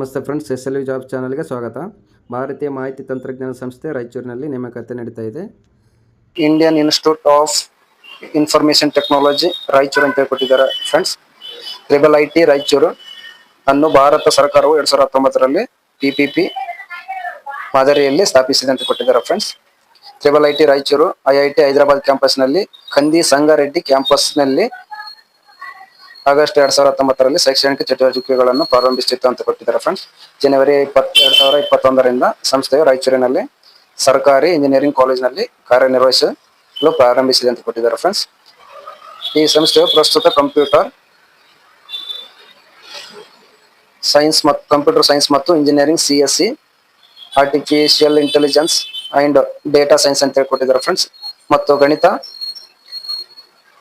ನಮಸ್ತೆ friends S L V job ಚಾನಲ್ಗೆ ಸ್ವಾಗತ. ಭಾರತೀಯ ಮಾಹಿತಿ ತಂತ್ರಜ್ಞಾನ ಸಂಸ್ಥೆ ರಾಯಚೂರಿನಲ್ಲಿ ನೇಮಕಾತಿ ನಡೀತಾ ಇದೆ. Indian Institute of Information Technology Raichur ಅಂತ ಹೇಳ್ಕೊಟ್ಟಿದ್ದಾರೆ friends triple I T Raichur. ಅನ್ನು ಭಾರತ ಸರ್ಕಾರವು ಎರಡ್ ಸಾವಿರದ ಹತ್ತೊಂಬತ್ತರಲ್ಲಿ ಪಿಪಿಪಿ ಮಾದರಿಯಲ್ಲಿ ಸ್ಥಾಪಿಸಿದೆ ಅಂತ ಕೊಟ್ಟಿದ್ದಾರೆ friends triple I T Raichur I I T Hyderabad ಕ್ಯಾಂಪಸ್ನಲ್ಲಿ ಖಂದಿ ಸಂಗಾರೆಡ್ಡಿ ಕ್ಯಾಂಪಸ್ನಲ್ಲಿ ಆಗಸ್ಟ್ ಎರಡ್ ಸಾವಿರದ ಹತ್ತೊಂಬತ್ತರಲ್ಲಿ ಶೈಕ್ಷಣಿಕ ಚಟುವಟಿಕೆಗಳನ್ನು ಪ್ರಾರಂಭಿಸಿತ್ತು ಅಂತ ಕೊಟ್ಟಿದ್ದಾರೆ ಫ್ರೆಂಡ್ಸ್ ಜನವರಿ ಇಪ್ಪತ್ ಎರಡ್ ಸಾವಿರ ಇಪ್ಪತ್ತೊಂದರಿಂದ ಸಂಸ್ಥೆಯು ರಾಯಚೂರಿನಲ್ಲಿ ಸರ್ಕಾರಿ ಇಂಜಿನಿಯರಿಂಗ್ ಕಾಲೇಜಿನಲ್ಲಿ ಕಾರ್ಯನಿರ್ವಹಿಸಲು ಪ್ರಾರಂಭಿಸಿದೆ ಅಂತ ಕೊಟ್ಟಿದ್ದಾರೆ ಫ್ರೆಂಡ್ಸ್ ಈ ಸಂಸ್ಥೆಯು ಪ್ರಸ್ತುತ ಕಂಪ್ಯೂಟರ್ ಸೈನ್ಸ್ ಮತ್ತು ಕಂಪ್ಯೂಟರ್ ಸೈನ್ಸ್ ಮತ್ತು engineering C S C artificial intelligence and data science ಅಂತ ಹೇಳಿ ಕೊಟ್ಟಿದ್ದಾರೆ ಫ್ರೆಂಡ್ಸ್ ಮತ್ತು ಗಣಿತ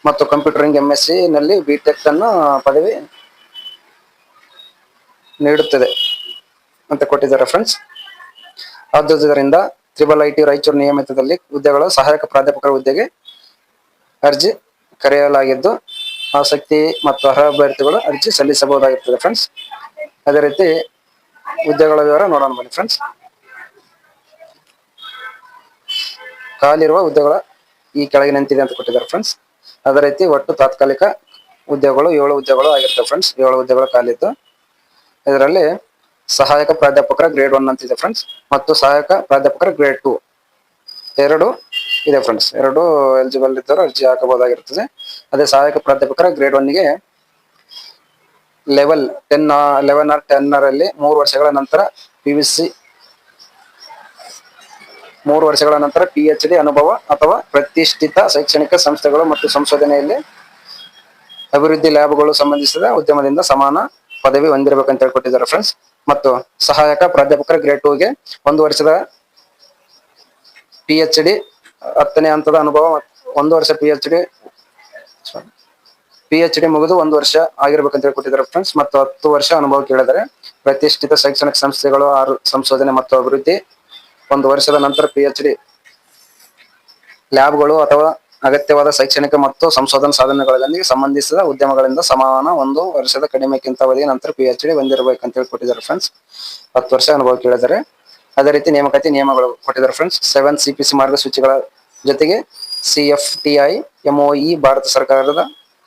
ಮತ್ತು ಕಂಪ್ಯೂಟರಿಂಗ್ ಎಂ ಎಸ್ ಸಿ ನಲ್ಲಿ ಬಿಟೆಕ್ ಅನ್ನು ಪದವಿ ನೀಡುತ್ತದೆ ಅಂತ ಕೊಟ್ಟಿದ್ದಾರೆ ಫ್ರೆಂಡ್ಸ್ ಆದ್ದರಿಂದ ತ್ರಿಬಲ್ ಐ ಟಿ ರಾಯಚೂರು ನಿಯಮಿತದಲ್ಲಿ ಹುದ್ದೆಗಳ ಸಹಾಯಕ ಪ್ರಾಧ್ಯಾಪಕರ ಹುದ್ದೆಗೆ ಅರ್ಜಿ ಕರೆಯಲಾಗಿದ್ದು, ಆಸಕ್ತಿ ಮತ್ತು ಅರ್ಹ ಅಭ್ಯರ್ಥಿಗಳು ಅರ್ಜಿ ಸಲ್ಲಿಸಬಹುದಾಗಿರ್ತದೆ ಫ್ರೆಂಡ್ಸ್ ಅದೇ ರೀತಿ ಹುದ್ದೆಗಳ ವಿವರ ನೋಡೋಣ ಬನ್ನಿ ಫ್ರೆಂಡ್ಸ್ ಖಾಲಿರುವ ಹುದ್ದೆಗಳ ಈ ಕೆಳಗಿನಂತಿದೆ ಅಂತ ಕೊಟ್ಟಿದ್ದಾರೆ ಫ್ರೆಂಡ್ಸ್ ಅದೇ ರೀತಿ ಒಟ್ಟು ತಾತ್ಕಾಲಿಕ ಹುದ್ದೆಗಳು ಏಳು ಹುದ್ದೆಗಳು ಆಗಿರ್ತವೆ ಫ್ರೆಂಡ್ಸ್ ಏಳು ಉದ್ಯೋಗಗಳು ಇದ್ದು ಇದರಲ್ಲಿ ಸಹಾಯಕ ಪ್ರಾಧ್ಯಾಪಕರ ಗ್ರೇಡ್ ಒನ್ ಅಂತಿದೆ ಫ್ರೆಂಡ್ಸ್ ಮತ್ತು ಸಹಾಯಕ ಪ್ರಾಧ್ಯಾಪಕರ ಗ್ರೇಡ್ ಟು ಎರಡು ಇದೆ ಫ್ರೆಂಡ್ಸ್ ಎರಡು ಎಲಿಜಿಬಲ್ ಇದ್ದವರು ಅರ್ಜಿ ಹಾಕಬಹುದಾಗಿರ್ತದೆ ಅದೇ ಸಹಾಯಕ ಪ್ರಾಧ್ಯಾಪಕರ grade ಒನ್ಗೆ level ten eleven or ten ರಲ್ಲಿ ಮೂರು ವರ್ಷಗಳ ನಂತರ ಪಿ ವಿ ಸಿ ಮೂರು ವರ್ಷಗಳ ನಂತರ ಪಿ ಎಚ್ ಡಿ ಅನುಭವ ಅಥವಾ ಪ್ರತಿಷ್ಠಿತ ಶೈಕ್ಷಣಿಕ ಸಂಸ್ಥೆಗಳು ಮತ್ತು ಸಂಶೋಧನೆಯಲ್ಲಿ ಅಭಿವೃದ್ಧಿ ಲ್ಯಾಬ್ಗಳು ಸಂಬಂಧಿಸಿದ ಉದ್ಯಮದಿಂದ ಸಮಾನ ಪದವಿ ಹೊಂದಿರಬೇಕಂತ ಹೇಳ್ಕೊಟ್ಟಿದ್ದಾರೆ ಫ್ರೆಂಡ್ಸ್ ಮತ್ತು ಸಹಾಯಕ ಪ್ರಾಧ್ಯಾಪಕರ ಗ್ರೇಡ್ ಟೂಗೆ ಒಂದು ವರ್ಷದ ಪಿ ಎಚ್ ಡಿ ಹತ್ತನೇ ಹಂತದ ಅನುಭವ ಒಂದು ವರ್ಷ P H D P H D ಮುಗಿದು ಒಂದು ವರ್ಷ ಆಗಿರ್ಬೇಕಂತ ಹೇಳ್ಕೊಟ್ಟಿದ್ದಾರೆ ಫ್ರೆಂಡ್ಸ್ ಮತ್ತು ಹತ್ತು ವರ್ಷ ಅನುಭವ ಕೇಳಿದರೆ ಪ್ರತಿಷ್ಠಿತ ಶೈಕ್ಷಣಿಕ ಸಂಸ್ಥೆಗಳು ಆರು, ಸಂಶೋಧನೆ ಮತ್ತು ಅಭಿವೃದ್ಧಿ ಒಂದು ವರ್ಷದ ನಂತರ ಪಿ ಎಚ್ ಡಿ ಲ್ಯಾಬ್ಗಳು ಅಥವಾ ಅಗತ್ಯವಾದ ಶೈಕ್ಷಣಿಕ ಮತ್ತು ಸಂಶೋಧನಾ ಸಾಧನೆಗಳಲ್ಲಿ ಸಂಬಂಧಿಸಿದ ಉದ್ಯಮಗಳಿಂದ ಸಮಾನ ಒಂದು ವರ್ಷದ ಕಡಿಮೆಕ್ಕಿಂತ ಅವಧಿಯ ನಂತರ ಪಿ ಎಚ್ ಡಿ ಹೊಂದಿರಬೇಕಂತ ಹೇಳಿ ಕೊಟ್ಟಿದ್ದಾರೆ ಫ್ರೆಂಡ್ಸ್ ಹತ್ತು ವರ್ಷ ಅನುಭವ ಕೇಳಿದ್ದಾರೆ ಅದೇ ರೀತಿ ನೇಮಕಾತಿ ನಿಯಮಗಳು ಕೊಟ್ಟಿದ್ದಾರೆ friends seven C P C ಮಾರ್ಗಸೂಚಿಗಳ ಜೊತೆಗೆ C F T I MOE Bharat ಸರ್ಕಾರದ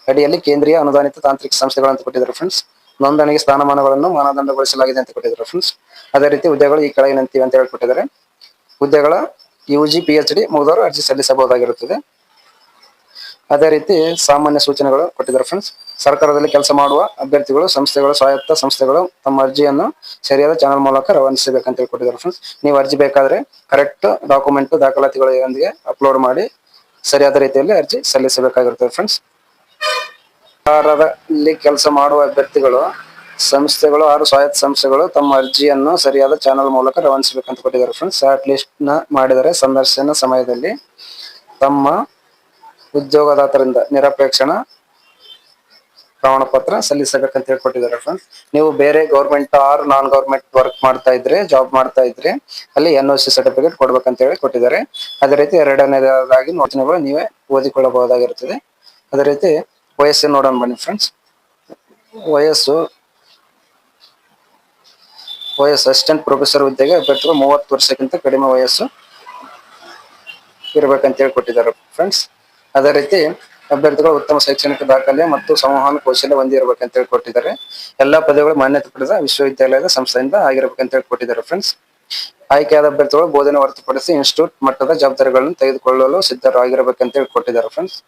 ಅಡಿಯಲ್ಲಿ ಕೇಂದ್ರೀಯ ಅನುದಾನಿತ ತಾಂತ್ರಿಕ ಸಂಸ್ಥೆಗಳಂತ ಅಂತ ಕೊಟ್ಟಿದ್ದಾರೆ ಫ್ರೆಂಡ್ಸ್ ನೋಂದಣಿಗೆ ಸ್ಥಾನಮಾನಗಳನ್ನು ಮಾನದಂಡಗೊಳಿಸಲಾಗಿದೆ ಅಂತ ಕೊಟ್ಟಿದ್ದಾರೆ ಫ್ರೆಂಡ್ಸ್ ಅದೇ ರೀತಿ ಹುದ್ದೆಗಳು ಈ ಕೆಳಗಿನಂತಿವೆ ಅಂತ ಹೇಳ್ಕೊಟ್ಟಿದ್ದಾರೆ ಹುದ್ದೆಗಳ U G P H D ಮುಗಿದವರು ಅರ್ಜಿ ಸಲ್ಲಿಸಬಹುದಾಗಿರುತ್ತದೆ. ಅದೇ ರೀತಿ ಸಾಮಾನ್ಯ ಸೂಚನೆಗಳು ಕೊಟ್ಟಿದ್ದಾರೆ ಫ್ರೆಂಡ್ಸ್ ಸರ್ಕಾರದಲ್ಲಿ ಕೆಲಸ ಮಾಡುವ ಅಭ್ಯರ್ಥಿಗಳು, ಸಂಸ್ಥೆಗಳು, ಸ್ವಾಯತ್ತ ಸಂಸ್ಥೆಗಳು ತಮ್ಮ ಅರ್ಜಿಯನ್ನು ಸರಿಯಾದ ಚಾನಲ್ ಮೂಲಕ ರವಾನಿಸಬೇಕಂತ ಹೇಳಿ ಕೊಟ್ಟಿದ್ದಾರೆ ಫ್ರೆಂಡ್ಸ್ ನೀವು ಅರ್ಜಿ ಬೇಕಾದ್ರೆ ಕರೆಕ್ಟ್ ಡಾಕ್ಯುಮೆಂಟ್ ದಾಖಲಾತಿಗಳೊಂದಿಗೆ ಅಪ್ಲೋಡ್ ಮಾಡಿ ಸರಿಯಾದ ರೀತಿಯಲ್ಲಿ ಅರ್ಜಿ ಸಲ್ಲಿಸಬೇಕಾಗಿರುತ್ತದೆ ಫ್ರೆಂಡ್ಸ್ ಸರ್ಕಾರದಲ್ಲಿ ಕೆಲಸ ಮಾಡುವ ಅಭ್ಯರ್ಥಿಗಳು ಸಂಸ್ಥೆಗಳು, ಆರು ಸ್ವಾಯತ್ತ ಸಂಸ್ಥೆಗಳು ತಮ್ಮ ಅರ್ಜಿಯನ್ನು ಸರಿಯಾದ ಚಾನಲ್ ಮೂಲಕ ರವಾನಿಸಬೇಕಂತ ಕೊಟ್ಟಿದ್ದಾರೆ ಫ್ರೆಂಡ್ಸ್ ಶಾರ್ಟ್ ಲಿಸ್ಟ್ನ ಮಾಡಿದರೆ ಸಂದರ್ಶನ ಸಮಯದಲ್ಲಿ ತಮ್ಮ ಉದ್ಯೋಗದಾತರಿಂದ ನಿರಪೇಕ್ಷಣ ಪ್ರಮಾಣ ಪತ್ರ ಸಲ್ಲಿಸಬೇಕಂತ ಹೇಳಿ ಕೊಟ್ಟಿದ್ದಾರೆ ಫ್ರೆಂಡ್ಸ್ ನೀವು ಬೇರೆ government or, non government work ಮಾಡ್ತಾ ಇದ್ರೆ ಜಾಬ್ ಮಾಡ್ತಾ ಇದ್ರೆ, ಅಲ್ಲಿ ಎನ್ ಒ ಸಿ ಸರ್ಟಿಫಿಕೇಟ್ ಕೊಡ್ಬೇಕಂತ ಹೇಳಿ ಕೊಟ್ಟಿದ್ದಾರೆ. ಅದೇ ರೀತಿ ಎರಡನೇದಾಗಿ ನೋಟನೆಗಳು ನೀವೇ ಓದಿಕೊಳ್ಳಬಹುದಾಗಿರುತ್ತದೆ. ಅದೇ ರೀತಿ ವಯಸ್ಸು ನೋಡೋಣ ಬನ್ನಿ ಫ್ರೆಂಡ್ಸ್ ವಯಸ್ಸು ವಯಸ್ಸು ಅಸಿಸ್ಟೆಂಟ್ ಪ್ರೊಫೆಸರ್ ಹುದ್ದೆಗೆ ಅಭ್ಯರ್ಥಿಗಳು ಮೂವತ್ತು ವರ್ಷಕ್ಕಿಂತ ಕಡಿಮೆ ವಯಸ್ಸು ಇರ್ಬೇಕಂತ ಹೇಳಿ ಕೊಟ್ಟಿದ್ದಾರೆ ಫ್ರೆಂಡ್ಸ್ ಅದೇ ರೀತಿ ಅಭ್ಯರ್ಥಿಗಳು ಉತ್ತಮ ಶೈಕ್ಷಣಿಕ ದಾಖಲೆ ಮತ್ತು ಸಂವಹನ ಕೌಶಲ್ಯ ಹೊಂದಿರಬೇಕಂತ ಹೇಳಿ ಕೊಟ್ಟಿದ್ದಾರೆ. ಎಲ್ಲಾ ಪದವಿಗಳು ಮಾನ್ಯತೆ ಪಡೆದ ವಿಶ್ವವಿದ್ಯಾಲಯದ ಸಂಸ್ಥೆಯಿಂದ ಆಗಿರಬೇಕಂತ ಹೇಳಿ ಕೊಟ್ಟಿದ್ದಾರೆ ಫ್ರೆಂಡ್ಸ್ ಆಯ್ಕೆಯಾದ ಅಭ್ಯರ್ಥಿಗಳು ಬೋಧನೆ ಹೊರತುಪಡಿಸಿ ಇನ್ಸ್ಟಿಟ್ಯೂಟ್ ಮಟ್ಟದ ಜವಾಬ್ದಾರಿಗಳನ್ನು ತೆಗೆದುಕೊಳ್ಳಲು ಸಿದ್ಧರಾಗಿರಬೇಕಂತ ಹೇಳಿ ಕೊಟ್ಟಿದ್ದಾರೆ ಫ್ರೆಂಡ್ಸ್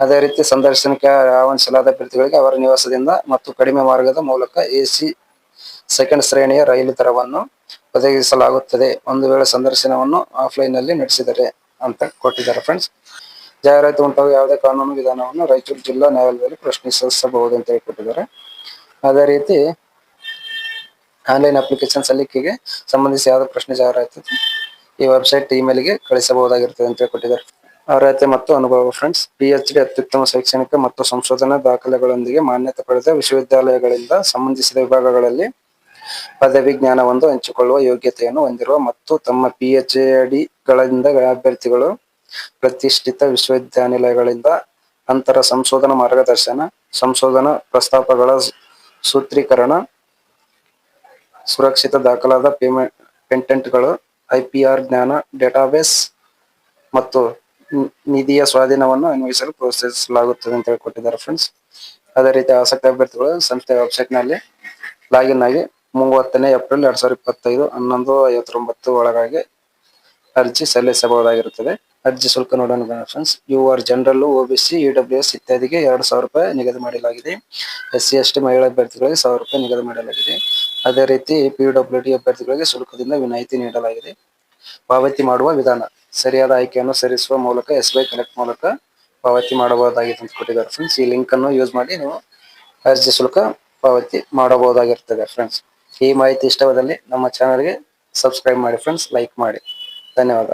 ಅದೇ ರೀತಿ ಸಂದರ್ಶನಕ್ಕೆ ಆಹ್ವಾನಿಸಲಾದ ಅಭ್ಯರ್ಥಿಗಳಿಗೆ ಅವರ ನಿವಾಸದಿಂದ ಮತ್ತು ಕಡಿಮೆ ಮಾರ್ಗದ ಮೂಲಕ ಎಸಿ ಸೆಕೆಂಡ್ ಶ್ರೇಣಿಯ ರೈಲು ದರವನ್ನು ಒದಗಿಸಲಾಗುತ್ತದೆ. ಒಂದು ವೇಳೆ ಸಂದರ್ಶನವನ್ನು ಆಫ್ಲೈನ್ನಲ್ಲಿ ನಡೆಸಿದರೆ ಅಂತ ಕೊಟ್ಟಿದ್ದಾರೆ ಫ್ರೆಂಡ್ಸ್ ಜಾಹೀರಾತು ಉಂಟಾಗುವ ಯಾವುದೇ ಕಾನೂನು ವಿಧಾನವನ್ನು ರಾಯಚೂರು ಜಿಲ್ಲಾ ನ್ಯಾಯಾಲಯದಲ್ಲಿ ಪ್ರಶ್ನಿಸಬಹುದು ಅಂತ ಹೇಳಿ ಕೊಟ್ಟಿದ್ದಾರೆ ಅದೇ ರೀತಿ ಆನ್ಲೈನ್ ಅಪ್ಲಿಕೇಶನ್ ಸಲ್ಲಿಕೆಗೆ ಸಂಬಂಧಿಸಿ ಯಾವುದೇ ಪ್ರಶ್ನೆ ಜಾಹೀರಾತು ಈ ವೆಬ್ಸೈಟ್ ಇಮೇಲ್ಗೆ ಕಳಿಸಬಹುದಾಗಿರ್ತದೆ ಅಂತ ಹೇಳಿ ಕೊಟ್ಟಿದ್ದಾರೆ ಅರ್ಹತೆ ಮತ್ತು ಅನುಭವ ಫ್ರೆಂಡ್ಸ್ ಪಿ ಎಚ್ ಡಿ ಅತ್ಯುತ್ತಮ ಶೈಕ್ಷಣಿಕ ಮತ್ತು ಸಂಶೋಧನಾ ದಾಖಲೆಗಳೊಂದಿಗೆ ಮಾನ್ಯತೆ ಪಡೆದ ವಿಶ್ವವಿದ್ಯಾಲಯಗಳಿಂದ ಸಂಬಂಧಿಸಿದ ವಿಭಾಗಗಳಲ್ಲಿ ಪದವಿ ಜ್ಞಾನವನ್ನು ಹಂಚಿಕೊಳ್ಳುವ ಯೋಗ್ಯತೆಯನ್ನು ಹೊಂದಿರುವ ಮತ್ತು ತಮ್ಮ ಪಿ ಎಚ್ ಡಿಗಳಿಂದ ಅಭ್ಯರ್ಥಿಗಳು ಪ್ರತಿಷ್ಠಿತ ವಿಶ್ವವಿದ್ಯಾನಿಲಯಗಳಿಂದ ಅಂತರ ಸಂಶೋಧನಾ ಮಾರ್ಗದರ್ಶನ, ಸಂಶೋಧನಾ ಪ್ರಸ್ತಾಪಗಳ ಸೂತ್ರೀಕರಣ, ಸುರಕ್ಷಿತ ದಾಖಲಾದ ಪೇಮೆಂಟ್ ಪೇಟೆಂಟ್ಗಳು ಐಪಿಆರ್ ಜ್ಞಾನ, ಡೇಟಾಬೇಸ್ ಮತ್ತು ನಿಧಿಯ ಸ್ವಾಧೀನವನ್ನು ಅನ್ವಯಿಸಲು ಪ್ರೋತ್ಸಾಹಿಸಲಾಗುತ್ತದೆ ಅಂತ ಹೇಳಿ ಕೊಟ್ಟಿದ್ದಾರೆ ಫ್ರೆಂಡ್ಸ್ ಅದೇ ರೀತಿ ಆಸಕ್ತಿ ಅಭ್ಯರ್ಥಿಗಳು ಸಂಸ್ಥೆ ವೆಬ್ಸೈಟ್ನಲ್ಲಿ ಲಾಗಿನ್ ಆಗಿ ಮೂವತ್ತನೇ ಏಪ್ರಿಲ್ ಎರಡ್ ಸಾವಿರದ ಇಪ್ಪತ್ತೈದು ಹನ್ನೊಂದು ಐವತ್ತೊಂಬತ್ತು ಒಳಗಾಗಿ ಅರ್ಜಿ ಸಲ್ಲಿಸಬಹುದಾಗಿರುತ್ತದೆ. ಅರ್ಜಿ ಶುಲ್ಕ ನೋಡೋಣ friends U R general OBC EW S ಇತ್ಯಾದಿಗೆ ಎರಡು ಸಾವಿರ ರೂಪಾಯಿ ನಿಗದಿ ಮಾಡಲಾಗಿದೆ. ಎಸ್ ಸಿ ಎಸ್ ಟಿ ಮಹಿಳಾ ಅಭ್ಯರ್ಥಿಗಳಿಗೆ ಸಾವಿರ ರೂಪಾಯಿ ನಿಗದಿ ಮಾಡಲಾಗಿದೆ. ಅದೇ ರೀತಿ ಪಿ ಡಬ್ಲ್ಯೂ ಡಿ ಅಭ್ಯರ್ಥಿಗಳಿಗೆ ಶುಲ್ಕದಿಂದ ವಿನಾಯಿತಿ ನೀಡಲಾಗಿದೆ. ಪಾವತಿ ಮಾಡುವ ವಿಧಾನ. ಸರಿಯಾದ ಆಯ್ಕೆಯನ್ನು ಸರಿಸುವ ಮೂಲಕ ಎಸ್ ಬೈ ಕನೆಕ್ಟ್ ಮೂಲಕ ಪಾವತಿ ಮಾಡಬಹುದಾಗಿದೆ ಅಂತ ಕೊಟ್ಟಿದ್ದಾರೆ ಫ್ರೆಂಡ್ಸ್ ಈ ಲಿಂಕ್ ಅನ್ನು ಯೂಸ್ ಮಾಡಿ ನೀವು ಅರ್ಜಿ ಶುಲ್ಕ ಪಾವತಿ ಮಾಡಬಹುದಾಗಿರ್ತದೆ ಫ್ರೆಂಡ್ಸ್ ಈ ಮಾಹಿತಿ ಇಷ್ಟವಾದಲ್ಲಿ ನಮ್ಮ ಚಾನಲ್ಗೆ ಸಬ್ಸ್ಕ್ರೈಬ್ ಮಾಡಿ ಫ್ರೆಂಡ್ಸ್ ಲೈಕ್ ಮಾಡಿ. ಧನ್ಯವಾದ.